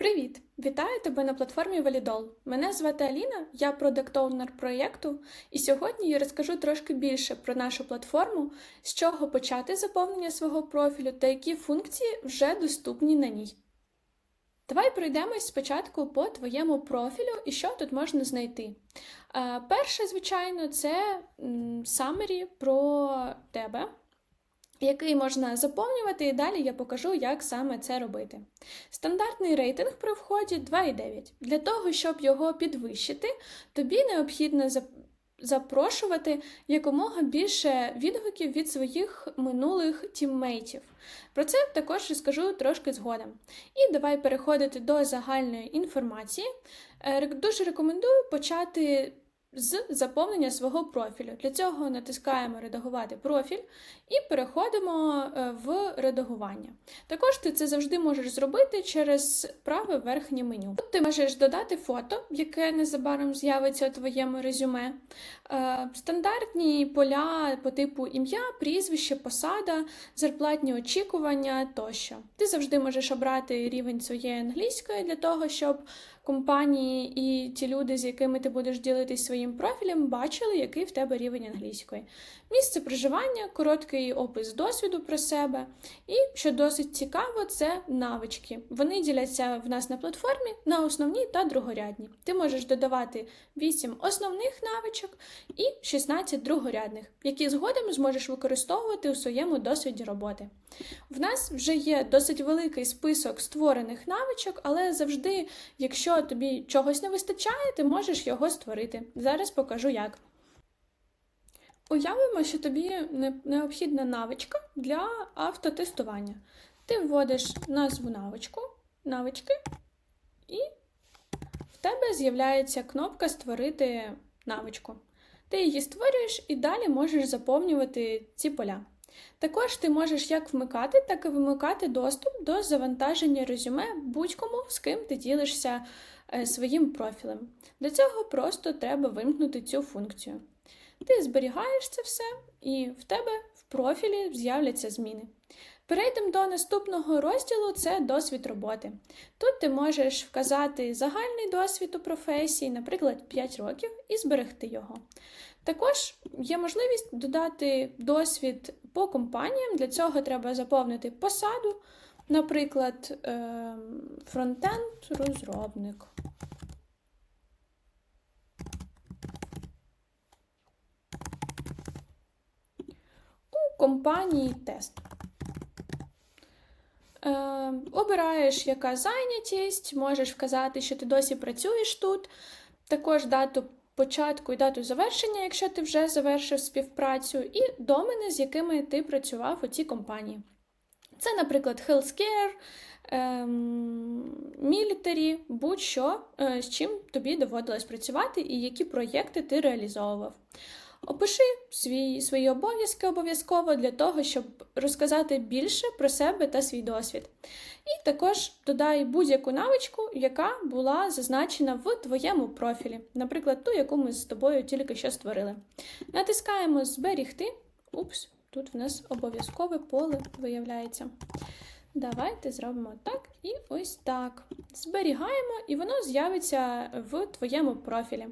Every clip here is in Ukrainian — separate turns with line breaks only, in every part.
Привіт! Вітаю тебе на платформі Validol. Мене звати Аліна, я продакт-оунер проєкту, і сьогодні я розкажу трошки більше про нашу платформу, з чого почати заповнення свого профілю та які функції вже доступні на ній. Давай пройдемось спочатку по твоєму профілю і що тут можна знайти. Е, Перше, звичайно, це summary про тебе який можна заповнювати, і далі я покажу, як саме це робити. Стандартний рейтинг при вході 2,9. Для того, щоб його підвищити, тобі необхідно запрошувати якомога більше відгуків від своїх минулих тіммейтів. Про це також розкажу трошки згодом. І давай переходити до загальної інформації. Е, Дуже рекомендую почати з заповнення свого профілю. Для цього натискаємо Редагувати профіль і переходимо е, в редагування. Також ти це завжди можеш зробити через праве верхнє меню. Тут ти можеш додати фото, яке незабаром з'явиться у твоєму резюме, е, стандартні поля по типу ім'я, прізвище, посада, зарплатні очікування тощо. Ти завжди можеш обрати рівень своєї англійської для того, щоб компанії і ті люди, з якими ти будеш ділитись своїм профілем, бачили, який в тебе рівень англійської. Місце проживання, короткий опис досвіду про себе. І, що досить цікаво, це навички. Вони діляться в нас на платформі на основні та другорядні. Ти можеш додавати 8 основних навичок і 16 другорядних, які згодом зможеш використовувати у своєму досвіді роботи. В нас вже є досить великий список створених навичок, але завжди, якщо тобі чогось не вистачає, ти можеш його створити. Зараз покажу як. Уявимо, що тобі необхідна навичка для автотестування. Ти вводиш назву навичку, навички, і в тебе з'являється кнопка Створити навичку. Ти її створюєш і далі можеш заповнювати ці поля. Також ти можеш як вмикати, так і вимикати доступ до завантаження резюме будь-кому, з ким ти ділишся е, своїм профілем. Для цього просто треба вимкнути цю функцію. Ти зберігаєш це все, і в тебе в профілі з'являться зміни. Перейдемо до наступного розділу це досвід роботи. Тут ти можеш вказати загальний досвід у професії, наприклад, 5 років, і зберегти його. Також є можливість додати досвід по компаніям. Для цього треба заповнити посаду, наприклад, ем, фронтенд-розробник. У компанії тест. Е, обираєш, яка зайнятість, можеш вказати, що ти досі працюєш тут, також дату початку і дату завершення, якщо ти вже завершив співпрацю, і домени, з якими ти працював у цій компанії. Це, наприклад, healthcare, ем, будь-що, е, з чим тобі доводилось працювати і які проєкти ти реалізовував. Опиши свій, свої обов'язки обов'язково для того, щоб розказати більше про себе та свій досвід. І також додай будь-яку навичку, яка була зазначена в твоєму профілі, наприклад, ту, яку ми з тобою тільки що створили. Натискаємо Зберігти. Упс, тут в нас обов'язкове поле виявляється. Давайте зробимо так і ось так. Зберігаємо, і воно з'явиться в твоєму профілі.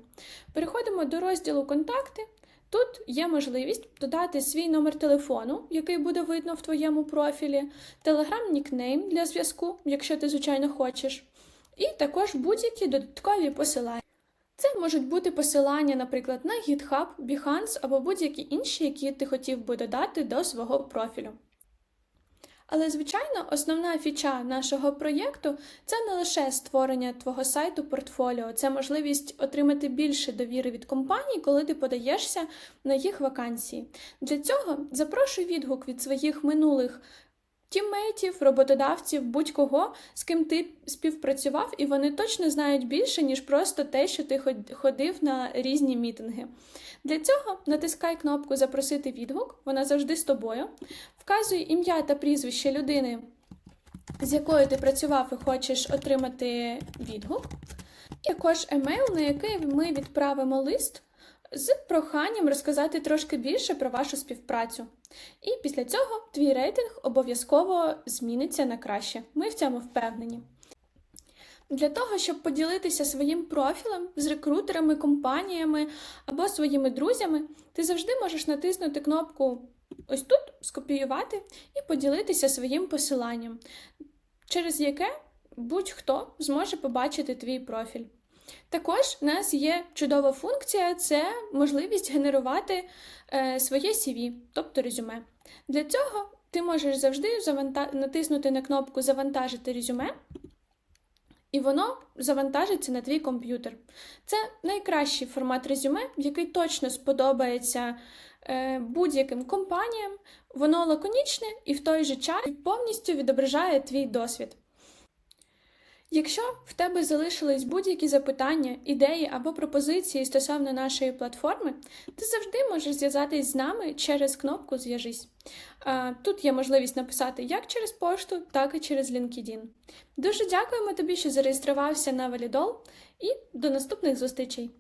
Переходимо до розділу Контакти. Тут є можливість додати свій номер телефону, який буде видно в твоєму профілі, телеграм-нікнейм для зв'язку, якщо ти, звичайно, хочеш, і також будь-які додаткові посилання. Це можуть бути посилання, наприклад, на GitHub, Behance або будь-які інші, які ти хотів би додати до свого профілю. Але, звичайно, основна фіча нашого проєкту це не лише створення твого сайту портфоліо, це можливість отримати більше довіри від компаній, коли ти подаєшся на їх вакансії. Для цього запрошуй відгук від своїх минулих тіммейтів, роботодавців, будь-кого, з ким ти співпрацював, і вони точно знають більше, ніж просто те, що ти ход- ходив на різні мітинги. Для цього натискай кнопку Запросити відгук, вона завжди з тобою. Вказуй ім'я та прізвище людини, з якою ти працював і хочеш отримати відгук. Також емейл, на який ми відправимо лист з проханням розказати трошки більше про вашу співпрацю. І після цього твій рейтинг обов'язково зміниться на краще. Ми в цьому впевнені. Для того, щоб поділитися своїм профілем з рекрутерами, компаніями або своїми друзями, ти завжди можеш натиснути кнопку ось тут, скопіювати і поділитися своїм посиланням, через яке будь-хто зможе побачити твій профіль. Також в нас є чудова функція це можливість генерувати е, своє CV, тобто резюме. Для цього ти можеш завжди натиснути на кнопку Завантажити резюме, і воно завантажиться на твій комп'ютер. Це найкращий формат резюме, який точно сподобається е, будь-яким компаніям. Воно лаконічне і в той же час повністю відображає твій досвід. Якщо в тебе залишились будь-які запитання, ідеї або пропозиції стосовно нашої платформи, ти завжди можеш зв'язатись з нами через кнопку Зв'яжись. Тут є можливість написати як через пошту, так і через LinkedIn. Дуже дякуємо тобі, що зареєструвався на Валідол, і до наступних зустрічей!